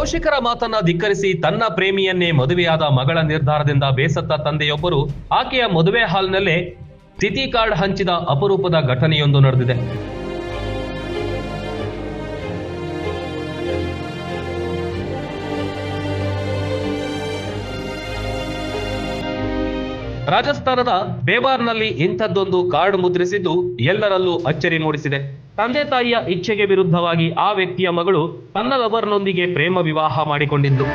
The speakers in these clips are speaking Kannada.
ಪೋಷಕರ ಮಾತನ್ನ ಧಿಕ್ಕರಿಸಿ ತನ್ನ ಪ್ರೇಮಿಯನ್ನೇ ಮದುವೆಯಾದ ಮಗಳ ನಿರ್ಧಾರದಿಂದ ಬೇಸತ್ತ ತಂದೆಯೊಬ್ಬರು ಆಕೆಯ ಮದುವೆ ಹಾಲ್ನಲ್ಲೇ ತಿಥಿ ಕಾರ್ಡ್ ಹಂಚಿದ ಅಪರೂಪದ ಘಟನೆಯೊಂದು ನಡೆದಿದೆ. ರಾಜಸ್ಥಾನದ ಬೇಬಾರ್ನಲ್ಲಿ ಇಂಥದ್ದೊಂದು ಕಾರ್ಡ್ ಮುದ್ರಿಸಿದ್ದು ಎಲ್ಲರಲ್ಲೂ ಅಚ್ಚರಿ ಮೂಡಿಸಿದೆ. ತಂದೆ ತಾಯಿಯ ಇಚ್ಛೆಗೆ ವಿರುದ್ಧವಾಗಿ ಆ ವ್ಯಕ್ತಿಯ ಮಗಳು ತನ್ನ ಲವರ್ನೊಂದಿಗೆ ಪ್ರೇಮ ವಿವಾಹ ಮಾಡಿಕೊಂಡಿದ್ದು.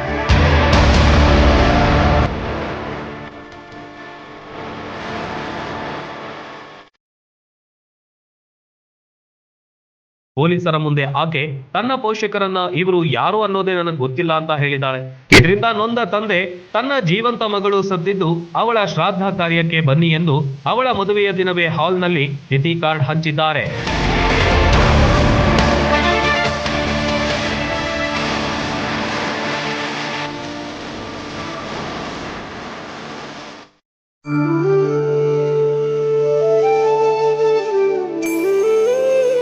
ಪೊಲೀಸರ ಮುಂದೆ ಆಕೆ ತನ್ನ ಪೋಷಕರನ್ನ ಇವರು ಯಾರು ಅನ್ನೋದೇ ನನಗೆ ಗೊತ್ತಿಲ್ಲ ಅಂತ ಹೇಳಿದ್ದಾಳೆ. ಇದರಿಂದ ನೊಂದ ತಂದೆ ತನ್ನ ಜೀವಂತ ಮಗಳು ಸದ್ದಿದ್ದು ಅವಳ ಶ್ರಾದ್ದ ಕಾರ್ಯಕ್ಕೆ ಬನ್ನಿ ಎಂದು ಅವಳ ಮದುವೆಯ ದಿನವೇ ಹಾಲ್ನಲ್ಲಿ ತಿಥಿ ಕಾರ್ಡ್ ಹಂಚಿದ್ದಾರೆ.